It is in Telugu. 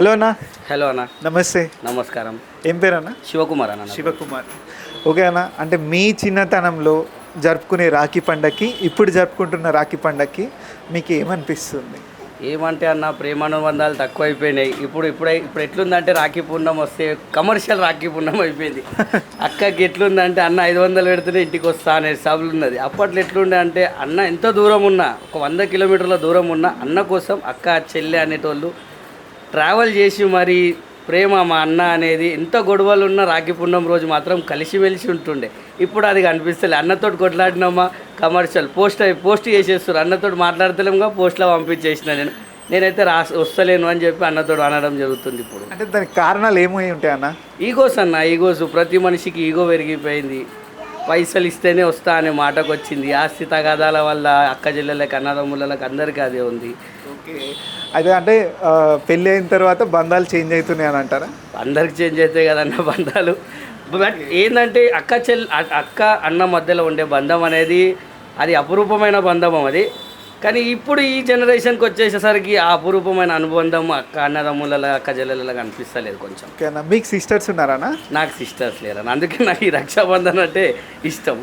హలో అన్న. హలో అన్న. నమస్తే. నమస్కారం. ఏం పేరు అన్న? శివకుమార్ అన్న శివకుమార్. ఓకే అన్న అంటే మీ చిన్నతనంలో జరుపుకునే రాఖీ పండగకి ఇప్పుడు జరుపుకుంటున్న రాఖీ పండగకి మీకు ఏమనిపిస్తుంది? ఏమంటే అన్న ప్రేమానుబంధాలు తక్కువైపోయినాయి. ఇప్పుడు ఇప్పుడే ఇప్పుడు ఎట్లుందంటే రాఖీ పూర్ణం వస్తే కమర్షియల్ రాఖీ పూర్ణం అయిపోయింది. అక్కకి ఎట్లుందంటే అన్న ఐదు వందలు పెడితేనే ఇంటికి వస్తా అనే సభలు ఉన్నది అప్పట్లో ఎట్లుండే అంటే అన్న ఎంత దూరం ఉన్నా ఒక వంద కిలోమీటర్ల దూరం ఉన్నా అన్న కోసం అక్క చెల్లె అనేటోళ్ళు ట్రావెల్ చేసి మరి ప్రేమ మా అన్న అనేది ఎంత గొడవలు ఉన్నా రాఖీ పూర్ణం రోజు మాత్రం కలిసిమెలిసి ఉంటుండే. ఇప్పుడు అది కనిపిస్తలే. అన్నతోటి కొట్లాడినామా కమర్షియల్ పోస్ట్ పోస్ట్ చేసేస్తారు అన్నతోటి మాట్లాడతలేముగా పోస్ట్లో పంపించేసిన నేను. నేనైతే రా వస్తలేను అని చెప్పి అన్నతోటి అనడం జరుగుతుంది ఇప్పుడు. అంటే దానికి కారణాలు ఏమై ఉంటాయి అన్న? ఈగోస్ అన్న ఈగోస్. ప్రతి మనిషికి ఈగో పెరిగిపోయింది. పైసలు ఇస్తేనే వస్తా అనే మాటకు వచ్చింది ఆస్తి తగాదాల వల్ల అక్క చెల్లెళ్ళకి అన్నదమ్ములకు అందరికీ అదే ఉంది. ఓకే. అదే అంటే పెళ్ళి అయిన తర్వాత బంధాలు చేంజ్ అవుతున్నాయి అని అంటారా? అందరికి చేంజ్ అవుతాయి కదన్న బంధాలు. బట్ ఏంటంటే అక్క చెల్ అక్క అన్న మధ్యలో ఉండే బంధం అనేది అది అపురూపమైన బంధం అది. కానీ ఇప్పుడు ఈ జనరేషన్కి వచ్చేసేసరికి ఆ అపురూపమైన అనుబంధం అక్క అన్నదమ్ముల అక్క చెల్లెల కనిపిస్తలేదు కొంచెం. మీకు సిస్టర్స్ ఉన్నారా నాకు సిస్టర్స్ లేరు అందుకే నాకు ఈ రక్షాబంధన్ అంటే ఇష్టం.